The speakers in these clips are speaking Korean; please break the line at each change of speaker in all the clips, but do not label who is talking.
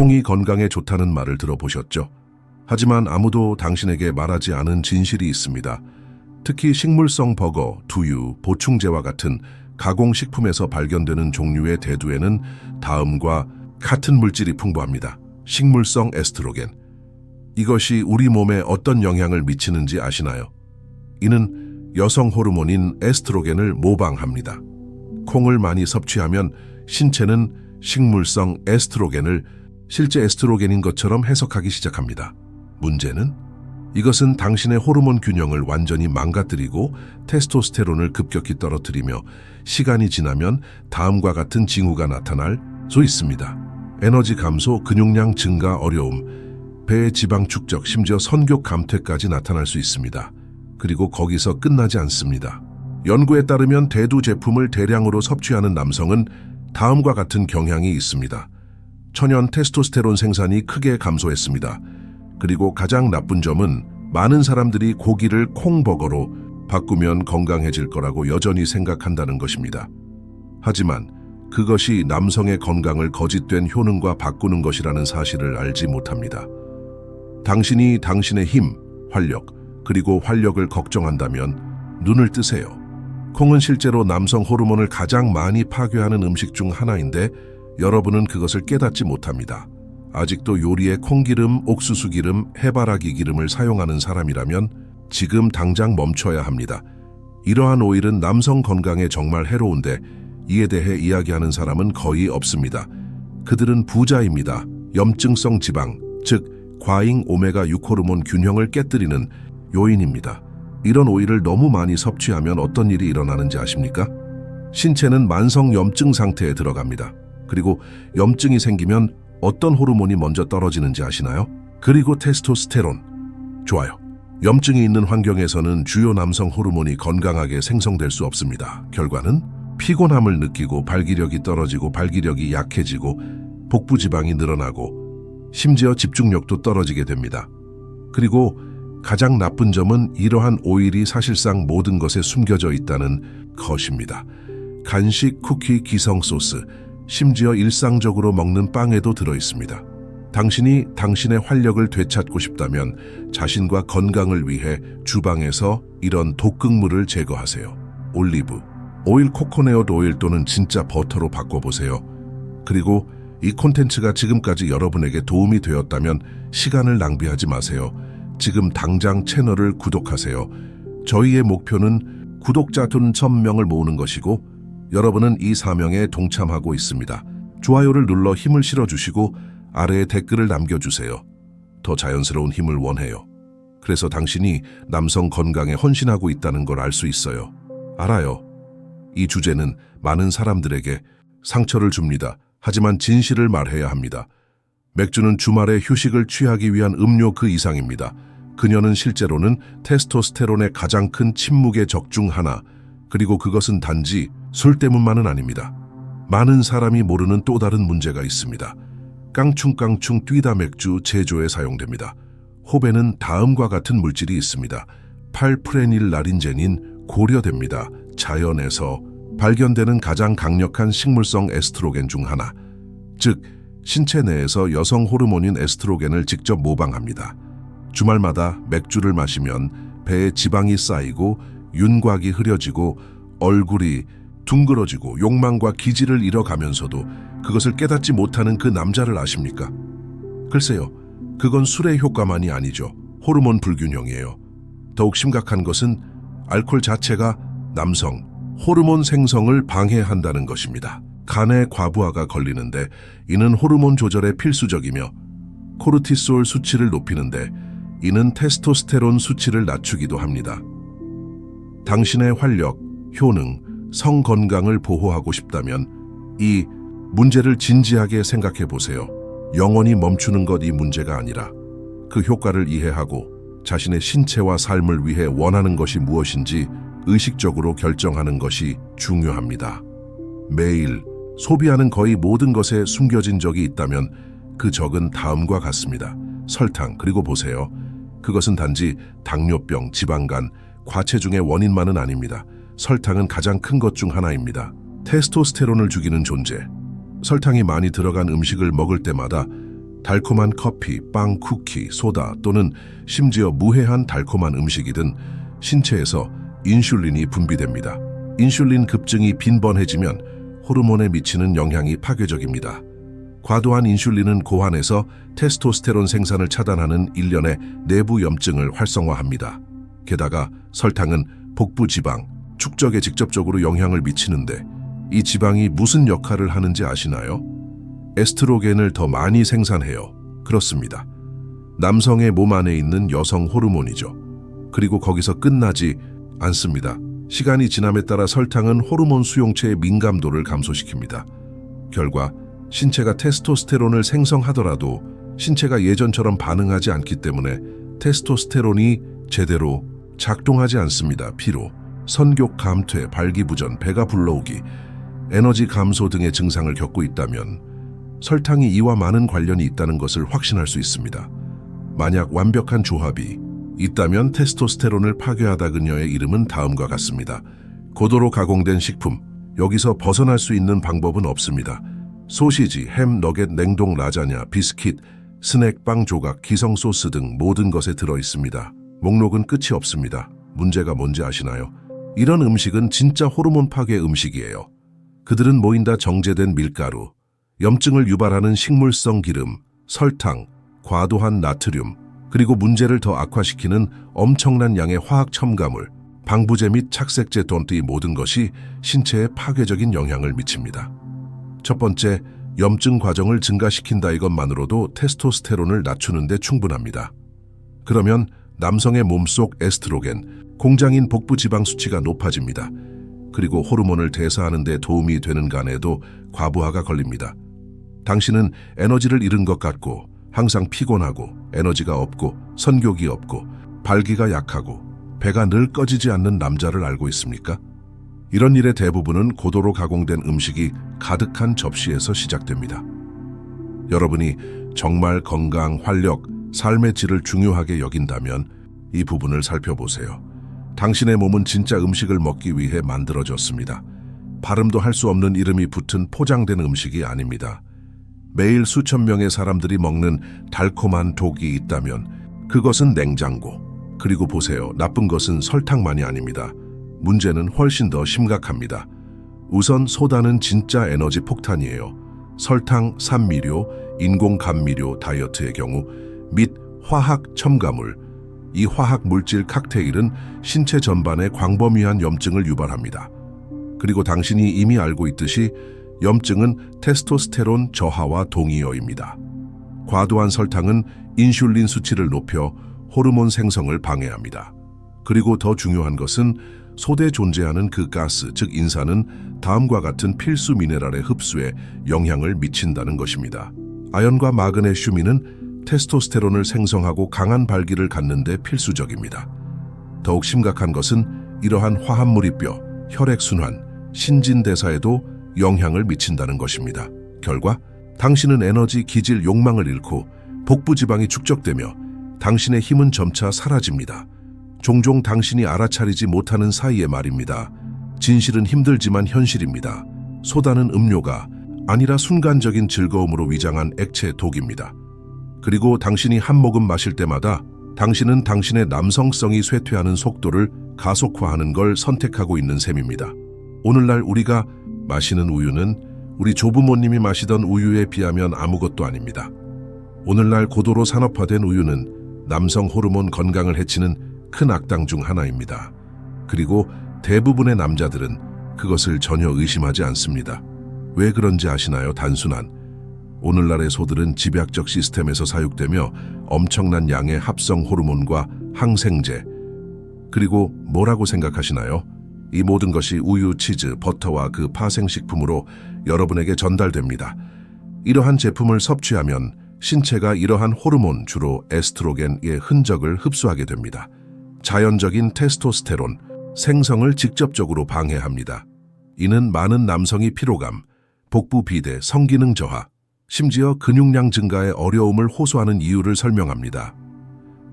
콩이 건강에 좋다는 말을 들어보셨죠? 하지만 아무도 당신에게 말하지 않은 진실이 있습니다. 특히 식물성 버거, 두유, 보충제와 같은 가공식품에서 발견되는 종류의 대두에는 다음과 같은 물질이 풍부합니다. 식물성 에스트로겐. 이것이 우리 몸에 어떤 영향을 미치는지 아시나요? 이는 여성 호르몬인 에스트로겐을 모방합니다. 콩을 많이 섭취하면 신체는 식물성 에스트로겐을 실제 에스트로겐인 것처럼 해석하기 시작합니다. 문제는 이것은 당신의 호르몬 균형을 완전히 망가뜨리고 테스토스테론을 급격히 떨어뜨리며 시간이 지나면 다음과 같은 징후가 나타날 수 있습니다. 에너지 감소, 근육량 증가 어려움, 배 지방 축적, 심지어 선교 감퇴까지 나타날 수 있습니다. 그리고 거기서 끝나지 않습니다. 연구에 따르면 대두 제품을 대량으로 섭취하는 남성은 다음과 같은 경향이 있습니다. 천연 테스토스테론 생산이 크게 감소했습니다. 그리고 가장 나쁜 점은 많은 사람들이 고기를 콩버거로 바꾸면 건강해질 거라고 여전히 생각한다는 것입니다. 하지만 그것이 남성의 건강을 거짓된 효능과 바꾸는 것이라는 사실을 알지 못합니다. 당신이 당신의 힘, 활력, 그리고 활력을 걱정한다면 눈을 뜨세요. 콩은 실제로 남성 호르몬을 가장 많이 파괴하는 음식 중 하나인데 여러분은 그것을 깨닫지 못합니다. 아직도 요리에 콩기름, 옥수수 기름, 해바라기 기름을 사용하는 사람이라면 지금 당장 멈춰야 합니다. 이러한 오일은 남성 건강에 정말 해로운데 이에 대해 이야기하는 사람은 거의 없습니다. 그들은 부자입니다. 염증성 지방, 즉 과잉 오메가6 호르몬 균형을 깨뜨리는 요인입니다. 이런 오일을 너무 많이 섭취하면 어떤 일이 일어나는지 아십니까? 신체는 만성 염증 상태에 들어갑니다. 그리고 염증이 생기면 어떤 호르몬이 먼저 떨어지는지 아시나요? 그리고 테스토스테론. 좋아요. 염증이 있는 환경에서는 주요 남성 호르몬이 건강하게 생성될 수 없습니다. 결과는 피곤함을 느끼고 발기력이 떨어지고 발기력이 약해지고 복부 지방이 늘어나고 심지어 집중력도 떨어지게 됩니다. 그리고 가장 나쁜 점은 이러한 오일이 사실상 모든 것에 숨겨져 있다는 것입니다. 간식, 쿠키, 기성 소스, 심지어 일상적으로 먹는 빵에도 들어 있습니다. 당신이 당신의 활력을 되찾고 싶다면 자신과 건강을 위해 주방에서 이런 독극물을 제거하세요. 올리브, 오일 코코네엇 오일 또는 진짜 버터로 바꿔보세요. 그리고 이 콘텐츠가 지금까지 여러분에게 도움이 되었다면 시간을 낭비하지 마세요. 지금 당장 채널을 구독하세요. 저희의 목표는 구독자 둔 1000명을 모으는 것이고 여러분은 이 사명에 동참하고 있습니다. 좋아요를 눌러 힘을 실어주시고 아래에 댓글을 남겨주세요. 더 자연스러운 힘을 원해요. 그래서 당신이 남성 건강에 헌신하고 있다는 걸 알 수 있어요. 알아요. 이 주제는 많은 사람들에게 상처를 줍니다. 하지만 진실을 말해야 합니다. 맥주는 주말에 휴식을 취하기 위한 음료 그 이상입니다. 그녀는 실제로는 테스토스테론의 가장 큰 침묵의 적 중 하나, 그리고 그것은 단지 술 때문만은 아닙니다. 많은 사람이 모르는 또 다른 문제가 있습니다. 깡충깡충 뛰다 맥주 제조에 사용됩니다. 호배는 다음과 같은 물질이 있습니다. 팔프레닐 라린제닌 고려됩니다. 자연에서 발견되는 가장 강력한 식물성 에스트로겐 중 하나, 즉 신체 내에서 여성 호르몬인 에스트로겐을 직접 모방합니다. 주말마다 맥주를 마시면 배에 지방이 쌓이고 윤곽이 흐려지고 얼굴이 둥그러지고 욕망과 기질을 잃어가면서도 그것을 깨닫지 못하는 그 남자를 아십니까? 글쎄요, 그건 술의 효과만이 아니죠. 호르몬 불균형이에요. 더욱 심각한 것은 알코올 자체가 남성 호르몬 생성을 방해한다는 것입니다. 간에 과부하가 걸리는데 이는 호르몬 조절에 필수적이며 코르티솔 수치를 높이는데 이는 테스토스테론 수치를 낮추기도 합니다. 당신의 활력, 효능, 성 건강을 보호하고 싶다면 이 문제를 진지하게 생각해 보세요. 영원히 멈추는 것 이 문제가 아니라 그 효과를 이해하고 자신의 신체와 삶을 위해 원하는 것이 무엇인지 의식적으로 결정하는 것이 중요합니다. 매일 소비하는 거의 모든 것에 숨겨진 적이 있다면 그 적은 다음과 같습니다. 설탕, 그리고 보세요. 그것은 단지 당뇨병, 지방간, 과체중의 원인만은 아닙니다. 설탕은 가장 큰 것 중 하나입니다. 테스토스테론을 죽이는 존재. 설탕이 많이 들어간 음식을 먹을 때마다 달콤한 커피, 빵, 쿠키, 소다 또는 심지어 무해한 달콤한 음식이든 신체에서 인슐린이 분비됩니다. 인슐린 급증이 빈번해지면 호르몬에 미치는 영향이 파괴적입니다. 과도한 인슐린은 고환에서 테스토스테론 생산을 차단하는 일련의 내부 염증을 활성화합니다. 게다가 설탕은 복부 지방, 축적에 직접적으로 영향을 미치는데 이 지방이 무슨 역할을 하는지 아시나요? 에스트로겐을 더 많이 생산해요. 그렇습니다. 남성의 몸 안에 있는 여성 호르몬이죠. 그리고 거기서 끝나지 않습니다. 시간이 지남에 따라 설탕은 호르몬 수용체의 민감도를 감소시킵니다. 결과 신체가 테스토스테론을 생성하더라도 신체가 예전처럼 반응하지 않기 때문에 테스토스테론이 제대로 작동하지 않습니다. 피로, 선교 감퇴, 발기부전, 배가 불러오기, 에너지 감소 등의 증상을 겪고 있다면 설탕이 이와 많은 관련이 있다는 것을 확신할 수 있습니다. 만약 완벽한 조합이 있다면 테스토스테론을 파괴하다 그녀의 이름은 다음과 같습니다. 고도로 가공된 식품, 여기서 벗어날 수 있는 방법은 없습니다. 소시지, 햄, 너겟, 냉동 라자냐, 비스킷, 스낵, 빵 조각, 기성 소스 등 모든 것에 들어 있습니다. 목록은 끝이 없습니다. 문제가 뭔지 아시나요? 이런 음식은 진짜 호르몬 파괴 음식이에요. 그들은 모인다 정제된 밀가루, 염증을 유발하는 식물성 기름, 설탕, 과도한 나트륨, 그리고 문제를 더 악화시키는 엄청난 양의 화학 첨가물, 방부제 및 착색제 돈트 이 모든 것이 신체에 파괴적인 영향을 미칩니다. 첫 번째, 염증 과정을 증가시킨다 이것만으로도 테스토스테론을 낮추는 데 충분합니다. 그러면 남성의 몸속 에스트로겐, 공장인 복부 지방 수치가 높아집니다. 그리고 호르몬을 대사하는 데 도움이 되는 간에도 과부하가 걸립니다. 당신은 에너지를 잃은 것 같고 항상 피곤하고 에너지가 없고 선교기 없고 발기가 약하고 배가 늘 꺼지지 않는 남자를 알고 있습니까? 이런 일의 대부분은 고도로 가공된 음식이 가득한 접시에서 시작됩니다. 여러분이 정말 건강, 활력, 삶의 질을 중요하게 여긴다면 이 부분을 살펴보세요. 당신의 몸은 진짜 음식을 먹기 위해 만들어졌습니다. 발음도 할 수 없는 이름이 붙은 포장된 음식이 아닙니다. 매일 수천 명의 사람들이 먹는 달콤한 독이 있다면 그것은 냉장고. 그리고 보세요. 나쁜 것은 설탕만이 아닙니다. 문제는 훨씬 더 심각합니다. 우선 소다는 진짜 에너지 폭탄이에요. 설탕, 산미료, 인공 감미료 다이어트의 경우 및 화학 첨가물, 이 화학 물질 칵테일은 신체 전반에 광범위한 염증을 유발합니다. 그리고 당신이 이미 알고 있듯이 염증은 테스토스테론 저하와 동의어입니다. 과도한 설탕은 인슐린 수치를 높여 호르몬 생성을 방해합니다. 그리고 더 중요한 것은 소대에 존재하는 그 가스, 즉 인산은 다음과 같은 필수 미네랄의 흡수에 영향을 미친다는 것입니다. 아연과 마그네슘이는 테스토스테론을 생성하고 강한 발기를 갖는 데 필수적입니다. 더욱 심각한 것은 이러한 화합물이 뼈, 혈액순환, 신진대사에도 영향을 미친다는 것입니다. 결과 당신은 에너지, 기질, 욕망을 잃고 복부 지방이 축적되며 당신의 힘은 점차 사라집니다. 종종 당신이 알아차리지 못하는 사이에 말입니다. 진실은 힘들지만 현실입니다. 소다는 음료가 아니라 순간적인 즐거움으로 위장한 액체 독입니다. 그리고 당신이 한 모금 마실 때마다 당신은 당신의 남성성이 쇠퇴하는 속도를 가속화하는 걸 선택하고 있는 셈입니다. 오늘날 우리가 마시는 우유는 우리 조부모님이 마시던 우유에 비하면 아무것도 아닙니다. 오늘날 고도로 산업화된 우유는 남성 호르몬 건강을 해치는 큰 악당 중 하나입니다. 그리고 대부분의 남자들은 그것을 전혀 의심하지 않습니다. 왜 그런지 아시나요? 단순한 오늘날의 소들은 집약적 시스템에서 사육되며 엄청난 양의 합성 호르몬과 항생제 그리고 뭐라고 생각하시나요? 이 모든 것이 우유, 치즈, 버터와 그 파생식품으로 여러분에게 전달됩니다. 이러한 제품을 섭취하면 신체가 이러한 호르몬, 주로 에스트로겐의 흔적을 흡수하게 됩니다. 자연적인 테스토스테론, 생성을 직접적으로 방해합니다. 이는 많은 남성이 피로감, 복부 비대, 성기능 저하, 심지어 근육량 증가에 어려움을 호소하는 이유를 설명합니다.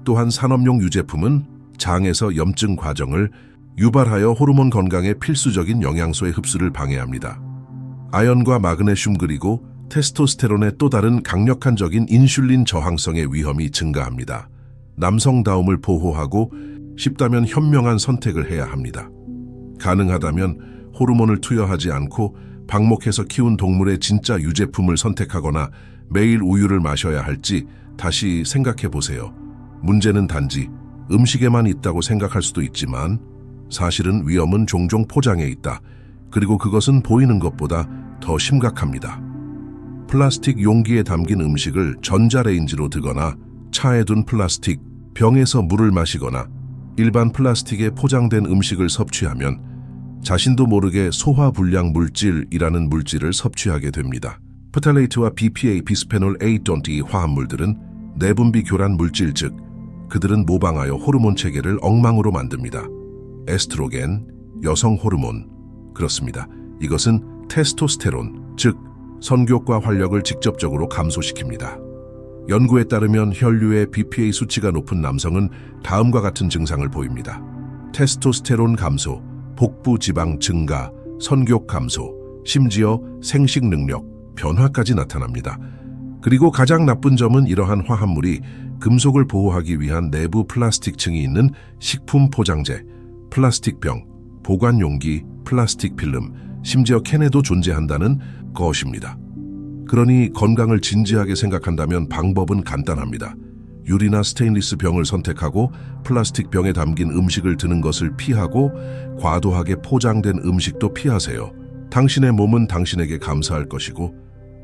또한 산업용 유제품은 장에서 염증 과정을 유발하여 호르몬 건강에 필수적인 영양소의 흡수를 방해합니다. 아연과 마그네슘 그리고 테스토스테론의 또 다른 강력한적인 인슐린 저항성의 위험이 증가합니다. 남성다움을 보호하고 쉽다면 현명한 선택을 해야 합니다. 가능하다면 호르몬을 투여하지 않고 방목해서 키운 동물의 진짜 유제품을 선택하거나 매일 우유를 마셔야 할지 다시 생각해 보세요. 문제는 단지 음식에만 있다고 생각할 수도 있지만 사실은 위험은 종종 포장에 있다. 그리고 그것은 보이는 것보다 더 심각합니다. 플라스틱 용기에 담긴 음식을 전자레인지로 드거나 차에 둔 플라스틱 병에서 물을 마시거나 일반 플라스틱에 포장된 음식을 섭취하면 자신도 모르게 소화불량 물질이라는 물질을 섭취하게 됩니다. 프탈레이트와 BPA, 비스페놀 A.E 화합물들은 내분비 교란 물질 즉 그들은 모방하여 호르몬 체계를 엉망으로 만듭니다. 에스트로겐, 여성 호르몬. 그렇습니다. 이것은 테스토스테론, 즉 선교과 활력을 직접적으로 감소시킵니다. 연구에 따르면 혈류의 BPA 수치가 높은 남성은 다음과 같은 증상을 보입니다. 테스토스테론 감소, 복부 지방 증가, 선교 감소, 심지어 생식 능력 변화까지 나타납니다. 그리고 가장 나쁜 점은 이러한 화합물이 금속을 보호하기 위한 내부 플라스틱층이 있는 식품 포장재, 플라스틱 병, 보관 용기, 플라스틱 필름, 심지어 캔에도 존재한다는 것입니다. 그러니 건강을 진지하게 생각한다면 방법은 간단합니다. 유리나 스테인리스 병을 선택하고 플라스틱 병에 담긴 음식을 드는 것을 피하고 과도하게 포장된 음식도 피하세요. 당신의 몸은 당신에게 감사할 것이고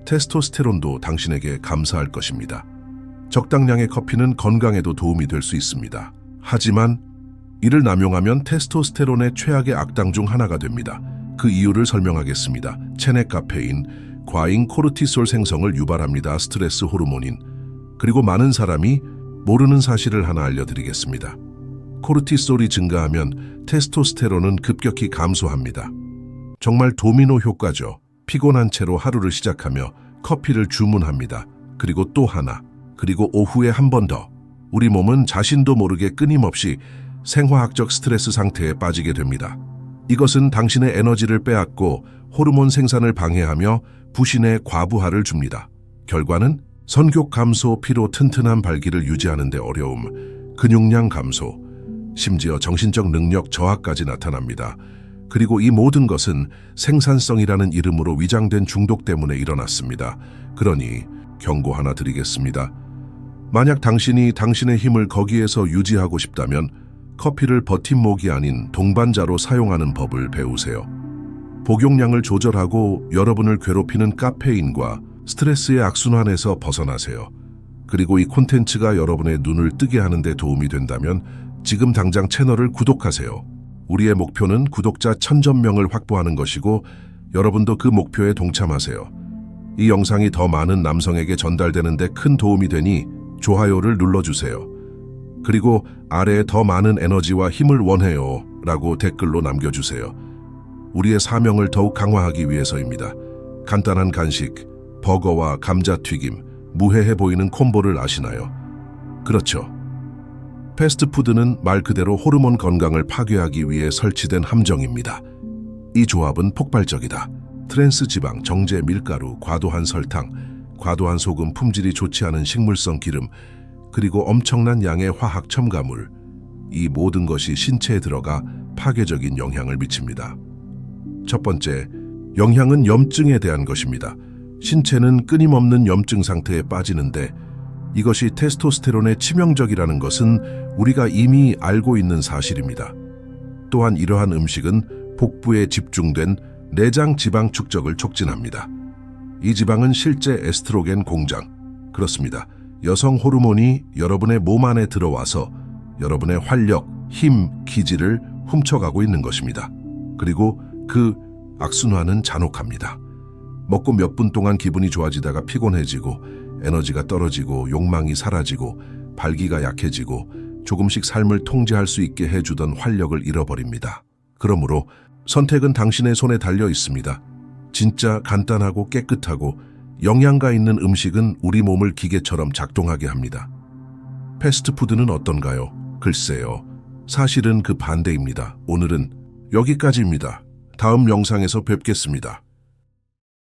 테스토스테론도 당신에게 감사할 것입니다. 적당량의 커피는 건강에도 도움이 될 수 있습니다. 하지만 이를 남용하면 테스토스테론의 최악의 악당 중 하나가 됩니다. 그 이유를 설명하겠습니다. 체내 카페인, 과잉 코르티솔 생성을 유발합니다. 스트레스 호르몬인. 그리고 많은 사람이 모르는 사실을 하나 알려드리겠습니다. 코르티솔이 증가하면 테스토스테론은 급격히 감소합니다. 정말 도미노 효과죠. 피곤한 채로 하루를 시작하며 커피를 주문합니다. 그리고 또 하나, 그리고 오후에 한 번 더. 우리 몸은 자신도 모르게 끊임없이 생화학적 스트레스 상태에 빠지게 됩니다. 이것은 당신의 에너지를 빼앗고 호르몬 생산을 방해하며 부신의 과부하를 줍니다. 결과는 선교 감소, 피로 튼튼한 발기를 유지하는 데 어려움, 근육량 감소, 심지어 정신적 능력 저하까지 나타납니다. 그리고 이 모든 것은 생산성이라는 이름으로 위장된 중독 때문에 일어났습니다. 그러니 경고 하나 드리겠습니다. 만약 당신이 당신의 힘을 거기에서 유지하고 싶다면 커피를 버팀목이 아닌 동반자로 사용하는 법을 배우세요. 복용량을 조절하고 여러분을 괴롭히는 카페인과 스트레스의 악순환에서 벗어나세요. 그리고 이 콘텐츠가 여러분의 눈을 뜨게 하는데 도움이 된다면 지금 당장 채널을 구독하세요. 우리의 목표는 구독자 천점 명을 확보하는 것이고 여러분도 그 목표에 동참하세요. 이 영상이 더 많은 남성에게 전달되는 데 큰 도움이 되니 좋아요를 눌러주세요. 그리고 아래에 더 많은 에너지와 힘을 원해요 라고 댓글로 남겨주세요. 우리의 사명을 더욱 강화하기 위해서입니다. 간단한 간식, 버거와 감자튀김, 무해해 보이는 콤보를 아시나요? 그렇죠. 패스트푸드는 말 그대로 호르몬 건강을 파괴하기 위해 설치된 함정입니다. 이 조합은 폭발적이다. 트랜스 지방, 정제 밀가루, 과도한 설탕, 과도한 소금, 품질이 좋지 않은 식물성 기름, 그리고 엄청난 양의 화학 첨가물, 이 모든 것이 신체에 들어가 파괴적인 영향을 미칩니다. 첫 번째, 영향은 염증에 대한 것입니다. 신체는 끊임없는 염증 상태에 빠지는데 이것이 테스토스테론에 치명적이라는 것은 우리가 이미 알고 있는 사실입니다. 또한 이러한 음식은 복부에 집중된 내장 지방 축적을 촉진합니다. 이 지방은 실제 에스트로겐 공장, 그렇습니다. 여성 호르몬이 여러분의 몸 안에 들어와서 여러분의 활력, 힘, 기질을 훔쳐가고 있는 것입니다. 그리고 그 악순환은 잔혹합니다. 먹고 몇 분 동안 기분이 좋아지다가 피곤해지고 에너지가 떨어지고 욕망이 사라지고 발기가 약해지고 조금씩 삶을 통제할 수 있게 해주던 활력을 잃어버립니다. 그러므로 선택은 당신의 손에 달려 있습니다. 진짜 간단하고 깨끗하고 영양가 있는 음식은 우리 몸을 기계처럼 작동하게 합니다. 패스트푸드는 어떤가요? 글쎄요. 사실은 그 반대입니다. 오늘은 여기까지입니다. 다음 영상에서 뵙겠습니다.